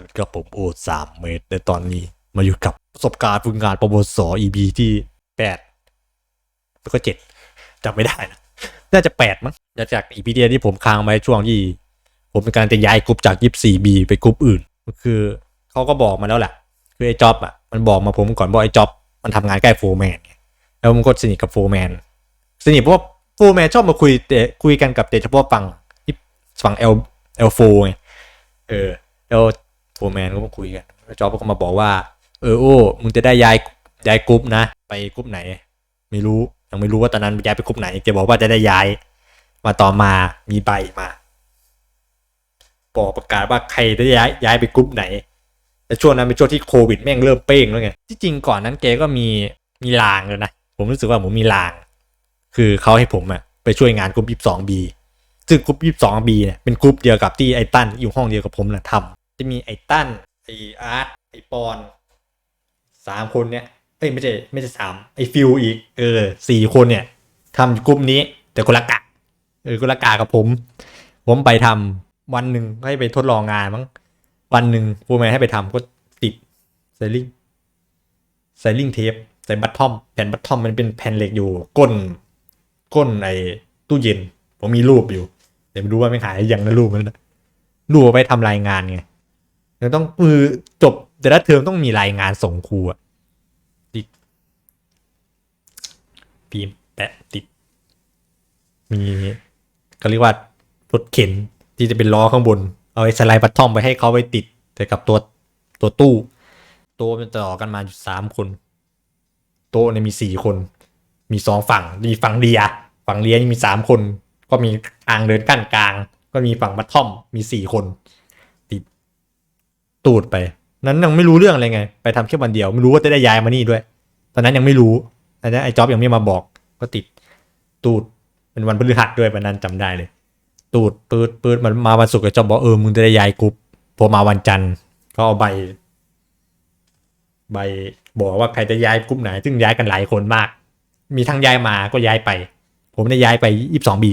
สวัสดีครับผมโอสามเมตร ในตอนนี้มาอยู่กับประสบการณ์ฝึกงานปวสอ EP ที่แปดแล้วก็เจ็ดจำไม่ได้นะน่าจะแปดมั้งจาก EP เดียที่ผมค้างไว้ช่วงที่ ผมเป็นการจะย้ายกรุ๊ปจากยี่สี่บีไปกรุ๊ปอื่น ก็คือเขาก็บอกมาแล้วแหละคือไอ้จ็อบอะมันบอกมาผมก่อนว่าไอ้จ็อบมันทำงานใกล้โฟร์แมนแล้วมันก็สนิทกับโฟร์แมนสนิทเพราะว่าโฟร์แมนชอบมาคุยแต่คุยกันกับแต่เฉพาะฝั่งฝั่งเอลเอลโฟไงเออแล้ว โฟร์แมนก็มาคุยกันแล้วจอบก็มาบอกว่า เออโอ้มึงจะได้ย้ายย้ายกรุ๊ปนะ ไปกรุ๊ปไหน ไม่รู้ยังไม่รู้ว่าตอนนั้นย้ายไปกรุ๊ปไหนแกบอกว่าจะได้ย้าย มาต่อมามีใบมาบอกประกาศว่าใครจะย้ายย้ายไปกรุ๊ปไหนแต่ช่วงนั้นเป็นช่วงที่โควิดแม่งเริ่มเป้งแล้วไงที่จริงก่อนนั้นแกก็มีมีลางเลยนะผมรู้สึกว่าผมมีลาง คือเขาให้ผมอะไปช่วยงานกรุ๊ปยี่สิบสองบีซึ่งกรุ๊ปยี่สิบสองบีเนี่ยเป็นกรุ๊ปเดียวกับที่ไอตันอยู่ห้องเดียวกับผมแหละทำ จะมีไอ้ตั้นไอ้อาร์ตไอ้ปอนสามคนเนี่ยเอ้ยไม่ใช่ไม่ใช่สามไอ้ฟิวอีก เออสี่คนเนี่ยทำกรุ๊ปนี้ แต่คนละกะเออคนละกะกับผม ผมไปทำวันหนึ่งให้ไปทดลองงานมั้งวันหนึ่งผู้แมนให้ไปทำก็ติดไซลิงไซลิงเทปใส่บัตทอมแผ่นบัตทอมมันเป็นแผ่นเหล็กอยู่ก้นก้นไอ้ตู้เย็น ผมมีรูปอยู่ เดี๋ยวไม่รู้ว่าไม่หายยังนรูปมันนะรูปไปทำรายงานไง ยวต้องมือจบแต่ละเทอมต้องมีรายงานส่งครูอะติดพิมแปะติด มีเขาเรียกว่ารถเข็นที่จะเป็นล้อข้างบน เอาไอ้สไลด์บัตทอมไปให้เขาไปติดแต่กับตัวตัวตู้ต๊ะมันต่อกันมาอยู่สามคน โต๊ะเนี่ยมีสี่คน มีสองฝั่งมีฝั่งเรีย ฝั่งเรียมีสามคน ก็มีทางเดินกั้นกลาง ก็มีฝั่งบัตทอมมีสี่คน ตูดไป นั้นยังไม่รู้เรื่องอะไรไง ไปทำแค่วันเดียวไม่รู้ว่าจะได้ย้ายมานี่ด้วย ตอนนั้นยังไม่รู้ตอนนั้นไอ้จ็อบยังไม่มาบอก ก็ติดตูดเป็นวันพฤหัสด้วยวันนั้นจำได้เลย ตูดปืดปืดมันมาวันศุกร์ไอ้จ็อบบอกเออมึงจะได้ย้ายกรุ๊ปพอมาวันจันทร์ก็เอาใบ ใบบอกว่าใครจะย้ายกรุ๊ปไหน ซึ่งย้ายกันหลายคนมาก มีทั้งย้ายมาก็ย้ายไป ผมได้ย้ายไปยี่สิบสองบี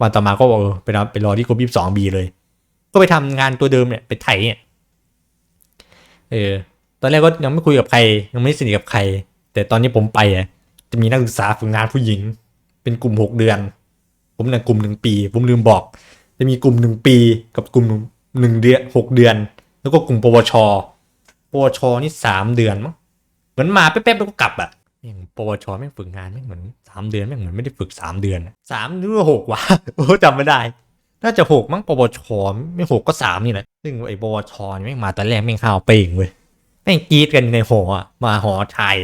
วันต่อมาก็เออไปรอไปรอที่กรุ๊ปยี่สิบสองบีเลย ก็ไปทำงานตัวเดิมเนี่ยไปไถเนี่ย เออ ตอนแรกก็ยังไม่คุยกับใคร ยังไม่สนิทกับใคร แต่ตอนนี้ผมไปอะจะมีนักศึกษาฝึกงานผู้หญิง เป็นกลุ่มหกเดือน ผมเนี่ยกลุ่มหนึ่งปี ผมลืมบอก จะมีกลุ่มหนึ่งปีกับกลุ่มหนึ่งเดือนหกเดือน แล้วก็กลุ่มปวช ปวชนี่สามเดือนมั้งเหมือนมาแป๊บๆแล้วก็กลับอะอย่างปวชแม่งฝึกงานแม่งเหมือนสามเดือนแม่งเหมือนไม่ได้ฝึกสามเดือนสามหรือหกวะโอ้จำไม่ได้ น่าจะหกมั้งปวชไม่หกก็สามนี่แหละซึ่งไอ้ปวชนี่แม่มาตอนแรกแม่งข้าวเป่งเว้ยแม่งกรีดกันในหออะมาหอชาย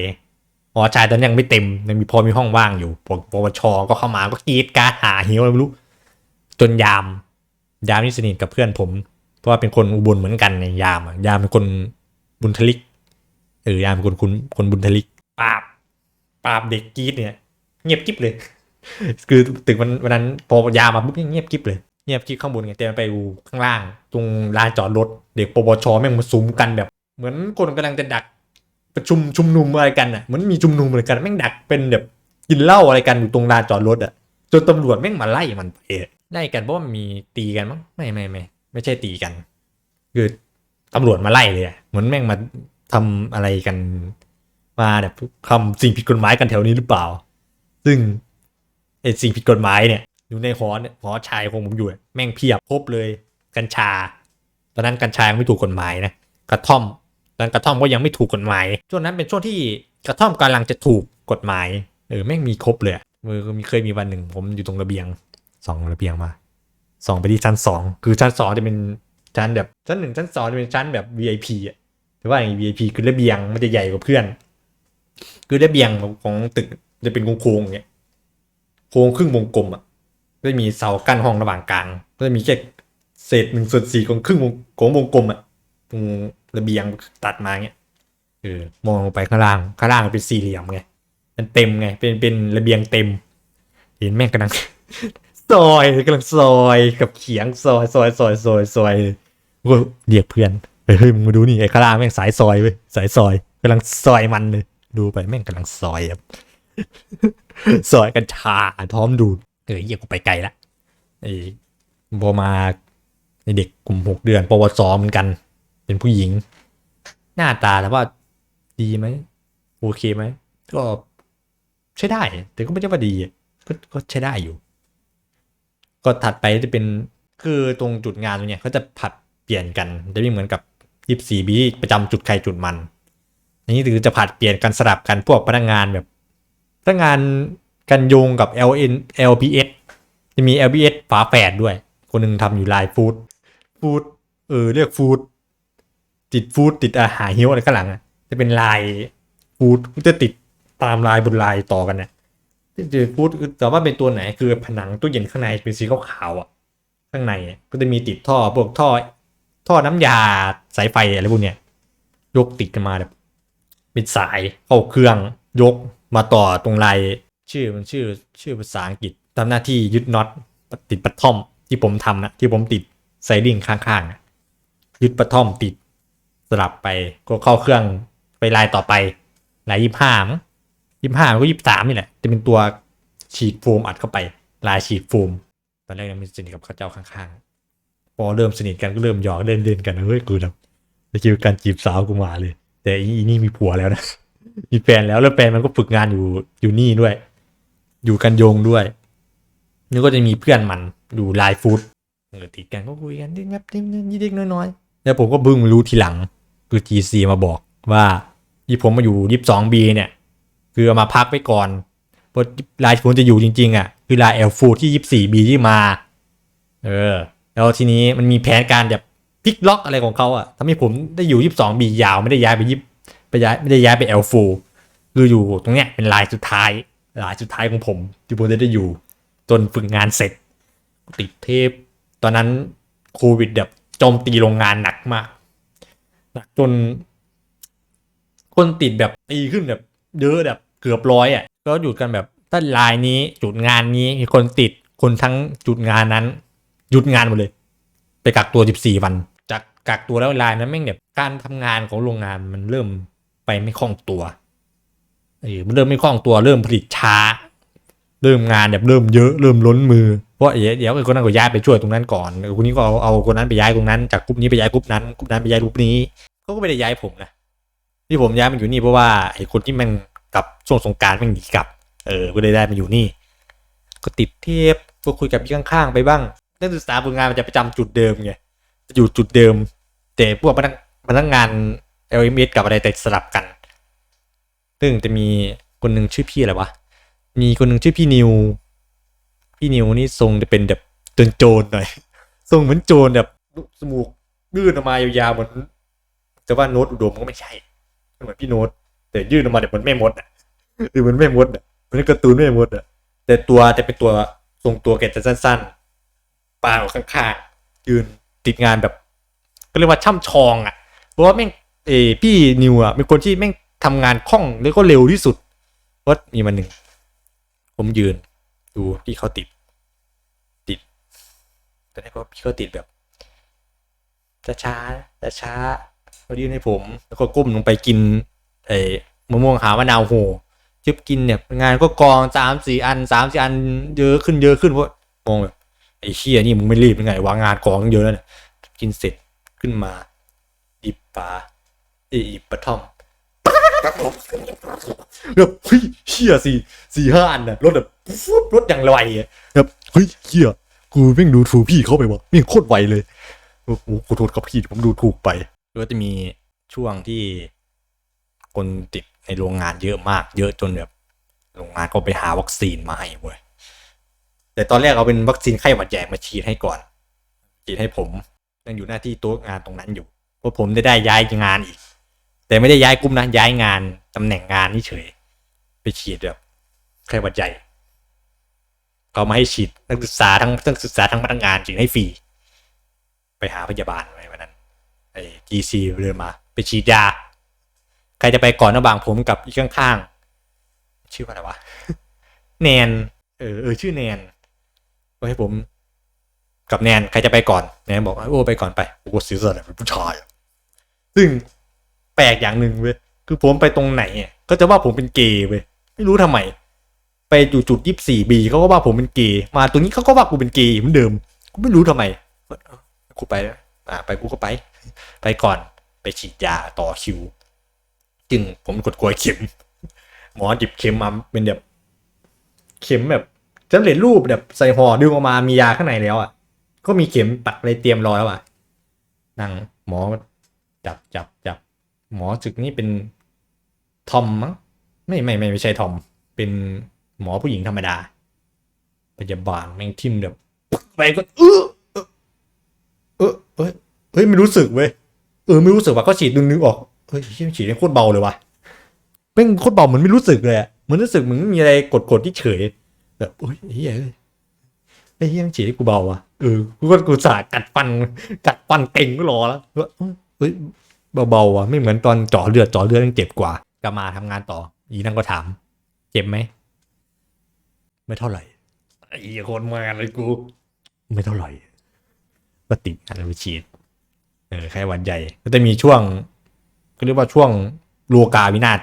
หอชายตอนนนยังไม่เต็มยังมีพอมีห้องว่างอยู่พวกปวชก็เข้ามาก็กรีดการหาเหี้ยวไม่รู้ จนยาม ยามนี่สนิทกับเพื่อนผม เพราะว่าเป็นคนอุบลเหมือนกันในยามอะยามเป็นคนบุญทลิกเออยามเป็นคนคุณคนบุญทลิกปราบปราบเด็กกรีดเนี่ย เงียบกิ๊บเลย คือตึกวันวันนั้นพอยามาปุ๊บเงียบกิ๊บเลย เงียบกิ๊บข้างบนไงแต่มันไปอยู่ข้างล่าง ตรงลานจอดรถ เด็กปปชแม่งมาซุ้มกันแบบ เหมือนคนกำลังจะดักประชุมชุมนุมอะไรกันอะเหมือนมีชุมนุมอะไรกันแม่งดักเป็นแบบกินเหล้าอะไรกันอยู่ตรงลานจอดรถอะจนตำรวจแม่งมาไล่มันไปไล่กันเพราะมันมีตีกันมั้งไม่ไม่ไม่ไม่ใช่ตีกัน คือตำรวจมาไล่เลยอะเหมือนแม่งมาทำอะไรกันมาแบบทำสิ่งผิดกฎหมายกันแถวนี้หรือเปล่า ซึ่งไอ้สิ่งผิดกฎหมายเนี่ย อยู่ในหอเนี่ยหอชายของผมอยู่แม่งเพียบครบเลยกัญชา ตอนนั้นกัญชายังไม่ถูกกฎหมายนะกระท่อมตอนกระท่อมก็ยังไม่ถูกกฎหมายช่วงนั้นเป็นช่วงที่กระท่อมกำลังจะถูกกฎหมายเออแม่งมีครบเลยมือมีเคยมีวันหนึ่งผมอยู่ตรงระเบียงส่องระเบียงมาส่องไปที่ชั้นสองคือชั้นสองจะเป็นชั้นแบบชั้นหนึ่งชั้นสองจะเป็นชั้นแบบ VIP อะถือว่าอย่าง VIP คือระเบียงมันจะใหญ่กว่าเพื่อน คือระเบียงของตึกจะเป็นโค้งๆอย่างเงี้ยโค้งครึ่งวงกลมอะ จะมีเสากั้นห้องระหว่างกลางก็จะมีแค่เศษหนึ่งส่วนสี่ของครึ่งวงของวงกลมอะตรงระเบียงตัดมาเงี้ยเออมองลงไปข้างล่างข้างล่างเป็นสี่เหลี่ยมไงมันเต็มไง เป็นเป็นระเบียงเต็ม เห็นแม่งกำลังซอยกำลังซอยกับเขียงซอยซอยซอยซอยซอยก็เรียกเพื่อนเฮ้ยเฮ้ยมึงมาดูนี่ไอ้ข้างล่างแม่งสายซอยเว้ยสายซอยกำลังซอยมันเลยดูไปแม่งกำลังซอยครับซอยกัญชาท้อมดูด เออเหี้ยกูไปไกลละไอ้พอมาไอ้เด็กกลุ่มหกเดือนปวสเหมือนกัน เป็นผู้หญิง หน้าตาแล้วว่าดีไหมโอเคไหมก็ใช้ได้ แต่ก็ไม่ใช่ว่าดีก็ก็ใช้ได้อยู่ ก็ถัดไปจะเป็นคือตรงจุดงานตรงเนี้ยเขาจะผัดเปลี่ยนกัน จะไม่เหมือนกับยีิบสี่บีประจำจุดใครจุดมันอันนี้คือจะผัดเปลี่ยนกันสลับกันพวกพนักงานแบบพนักงาน กันโยงกับ LN LBS จะมี LBS ฝาแฝดด้วย คนหนึ่งทำอยู่ลายฟู้ดฟู้ดเออเรียกฟู้ดติดฟู้ดติดอาหารเฮี้ยวอะไรข้างหลังอะจะเป็นลายฟู้ดจะติดตามลายบนลายต่อกันเนี่ยจะฟู้ดแต่ว่าเป็นตัวไหนคือผนังตู้เย็นข้างในเป็นสีขาวๆอะข้างในก็จะมีติดท่อพวกท่อ ท่อน้ำยาสายไฟอะไรพวกเนี้ยยกติดกันมาแบบเป็นสายเข้าเครื่องยกมาต่อตรงลาย ชื่อมันชื่อชื่อภาษาอังกฤษทำหน้าที่ยึดน็อตติดปัดท่อมที่ผมทำนะที่ผมติดไซดิ้งข้างๆอะยึดปัดท่อมติดสลับไปก็เข้าเครื่องไปลายต่อไปลายยี่ห้ามยี่ห้ามันก็ยี่สามนี่แหละจะเป็นตัวฉีดโฟมอัดเข้าไป ลายฉีดโฟมตอนแรกยังไม่สนิทกับเขาเจ้าข้างๆ พอเริ่มสนิทกันก็เริ่มหยอกเล่นเล่นๆกันเฮ้ยกูแบบจะคิดว่าการจีบสาวกูมาเลย แต่อีนี่มีผัวแล้วนะมีแฟนแล้วแล้วแฟนมันก็ฝึกงานอยู่อยู่นี่ด้วย อยู่กันโยงด้วยนี่ก็จะมีเพื่อนมันอยู่ไลฟ์ฟู้ดเออติดกันก็คุยกันนิดแบบนิดนิดๆน้อยๆแล้วผมก็เพิ่งรู้ทีหลัง คือ GC มาบอกว่าที่ผมมาอยู่ยี่สิบสองบีเนี่ย คือมาพักไว้ก่อนเพราะลายผมจะอยู่จริงๆอะคือลายเอลฟูที่ยี่สิบสี่บีที่มา เออ แล้วทีนี้มันมีแผนการแบบพลิกล็อกอะไรของเขาอะทำให้ผมได้อยู่ยี่สิบสองบียาวไม่ได้ย้ายไปยิบไปย้ายไม่ได้ย้ายไปเอลฟูคืออยู่ตรงเนี้ยเป็นลายสุดท้าย หลายสุดท้ายของผมที่ผมได้อยู่จนฝึกงานเสร็จ ติดเทป ตอนนั้นโควิดแบบโจมตีโรงงานหนักมากหนักจน คนติดแบบตีขึ้นแบบเยอะแบบเกือบร้อยอะก็หยุดกันแบบถ้าลายนี้จุดงานนี้มีคนติดคนทั้งจุดงานนั้น หยุดงานหมดเลย ไปกักตัว 14 วัน จากกักตัวแล้วลายนั้นแม่งแบบการทำงานของโรงงานมันเริ่มไปไม่คล่องตัว เออมันเริ่มไม่คล่องตัวเริ่มผลิตช้า เริ่มงานแบบเริ่มเยอะเริ่มล้นมือเพราะเดี๋ยวเดียวไอ้คนนั้นก็ย้ายไปช่วยตรงนั้นก่อนคนนี้ก็เอาเอาคนนั้นไปย้ายตรงนั้นจากกลุ่มนี้ไปย้ายกลุ่มนั้นกลุ่มนั้นไปย้ายกลุ่มนี้เขาก็ไม่ได้ย้ายผมนะที่ผมย้ายมาอยู่นี่เพราะว่าไอ้คนที่มันกลับช่วงสงการมันหนีกลับ เออก็เลยได้มาอยู่นี่ ก็ติดเทปก็คุยกับพี่ข้างๆ ไปบ้างนักศึกษาฝึกงานมันจะประจำจุดเดิมไงจะอยู่จุดเดิม แต่พวกพนักพนักงาน LMS กับอะไรแต่สลับกัน ซึ่งจะมีคนหนึ่งชื่อพี่อะไรวะ มีคนหนึ่งชื่อพี่นิว พี่นิวนี่ทรงจะเป็นแบบโจนโจรๆหน่อย ทรงเหมือนโจรแบบสมูกยื่นออกมายาวๆเหมือนแต่ว่าโน้ตอุดมก็ไม่ใช่เหมือนพี่โน้ตแต่ยื่นออกมาแบบเหมือนแม่มดอะหรือเหมือนแม่มดอะเหมือนการ์ตูนแม่มดอะแต่ตัวจะเป็นตัวทรงตัวแกจะสั้นๆปางออกข้างๆยืนติดงานแบบก็เรียกว่าช่ำชองอะเพราะว่าแม่งเออพี่นิวอะเป็นคนที่แม่ง ทำงานคล่องแล้วก็เร็วที่สุดเพราะมีมันหนึ่ง ผมยืน ดูพี่เขาติด ติด แต่นี่ก็พี่เขาติดแบบช้าช้าช้าช้าเขายื่นให้ผม แล้วก็ก้มลงไปกินไอ้มะม่วงหาวมะนาวโหจึบกินเนี่ยงานก็กองสามสี่อันสามสี่อันเยอะขึ้นเยอะขึ้นเพราะมองแบบไอ้เชี่ยนี่มึงไม่รีบยังไงวางงานกองเยอะแล้วเนี่ยกินเสร็จขึ้นมาดิบปลาอยอิบปลาท่อม แบบเฮ้ยเชี่ยสี่สี่ห้าอันน่ะรถแบบฟุบรถอย่างไวแบบเฮ้ยเชี่ยกูแม่งดูถูกพี่เขาไปวะแม่งโคตรไวเลยโอ้โหขอโทษครับพี่ผมดูถูกไปก็จะมีช่วงที่คนติดในโรงงานเยอะมาก เยอะจนแบบโรงงานก็ไปหาวัคซีนมาให้เว้ยแต่ตอนแรกเอาเป็นวัคซีนไข้หวัดใหญ่มาฉีดให้ก่อนฉีดให้ผมยังอยู่หน้าที่โต๊ะงานตรงนั้นอยู่เพราะผมได้ได้ย้ายงานอีก แต่ไม่ได้ย้ายกลุ่มนะย้ายงานตำแหน่งงานนี่เฉย ไปฉีดแบบไข้หวัดใหญ่เขามาให้ฉีดนักศึกษาทั้งนักศึกษาทั้งพนักงานฉีดให้ฟรีไปหาพยาบาลอะไว้วันนั้นไอ้ GC เดินมา ไปฉีดยา ใครจะไปก่อนระหว่างผมกับอีกข้างๆชื่อว่าอะไรวะแนนเออเออชื่อแนนก็ให้ผมกับแนนใครจะไปก่อนแนนบอกโอ้ไปก่อนไปโอ้เสียสละเป็นผู้ชายซึ่ง แปลกอย่างหนึ่งเว้ยคือผมไปตรงไหนก็จะว่าผมเป็นเกย์เว้ยไม่รู้ทำไม ไปอยู่จุดยี่สี่บีเขาก็ว่าผมเป็นเกย์มาตรงนี้เขาก็ว่ากูเป็นเกย์เหมือนเดิมกูไม่รู้ทำไมกูไปแล้วอ่าไปกูก็ไป ไปก่อนไปฉีดยาต่อคิว จึงผมกดกลัวเข็ม หมอจิบเข็มมาเป็นแบบเข็มแบบสำเร็จรูปแบบใส่ห่อดึงออกมามียาข้างในแล้วอะ ก็มีเข็มปักอะไรเตรียมรอแล้วอะนั่งหมอจับจับจับ หมอจึกนี่เป็นทอมมั้งไม่ไม่ไม่ไม่ใช่ทอม เป็นหมอผู้หญิงธรรมดาพยาบาลแม่งทิมแบบไปก็เออเออเออเฮ้ยไม่รู้สึกเว้ยเออไม่รู้สึกว่าก็ฉีดนึงนึงออกเฮ้ยเหี้ยฉีดได้โคตรเบาเลยว่ะแม่งโคตรเบาเหมือนไม่รู้สึกเลยอะเหมือนรู้สึกเหมือนมีอะไรกดกดที่เฉยแบบเฮ้ยเฮียเอ้ยไอ้เฮียมันฉีดให้กูเบาว่ะเออกูก็กูสากัดฟันกัดฟันเก่งก็รอแล้วเฮ้ย เบาๆอะไม่เหมือนตอนเจาะเลือดเจาะเลือดยังเจ็บกว่ากลับมาทำงานต่อ อีนั่งก็ถาม เจ็บไหมไม่เท่าไหร่ไอ้คนมาเลยกู ไม่เท่าไหร่ก็ติดงานไปฉีดเออแค่หวันใหญ่ก็จะมีช่วงก็เรียกว่าช่วงโลกาวินาศ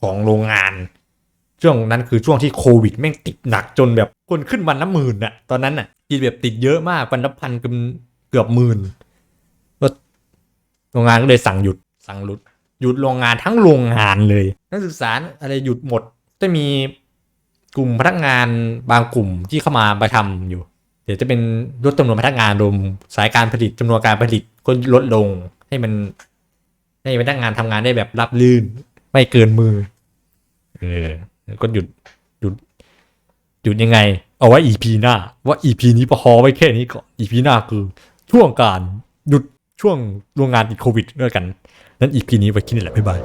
ของโรงงาน ช่วงนั้นคือช่วงที่โควิดแม่งติดหนักจนแบบคนขึ้นวันละหมื่นอะตอนนั้นอะที่แบบติดเยอะมากวันละพันเกือบเกือบหมื่น โรงงานก็เลยสั่งหยุดสั่งหยุด หยุดโรงงานทั้งโรงงานเลย นักศึกษาอะไรหยุดหมดจะมีกลุ่มพนักงานบางกลุ่มที่เข้ามาไปทำอยู่ เดี๋ยวจะเป็นลดจำนวนพนักงานรวมสายการผลิตจำนวนการผลิตก็ลดลงให้มันให้พนักงานทำงานได้แบบรับลื่น ไม่เกินมือเออก็หยุดหยุดหยุดยังไง เอาไว้ EP หน้า ว่า EP นี้พอไว้แค่นี้ก่อน EP หน้าคือช่วงการหยุด ช่วงโรงงานติดโควิดด้วยกัน นั้นอีพีนี้ไว้คิดนี่แหละบ๊ายบาย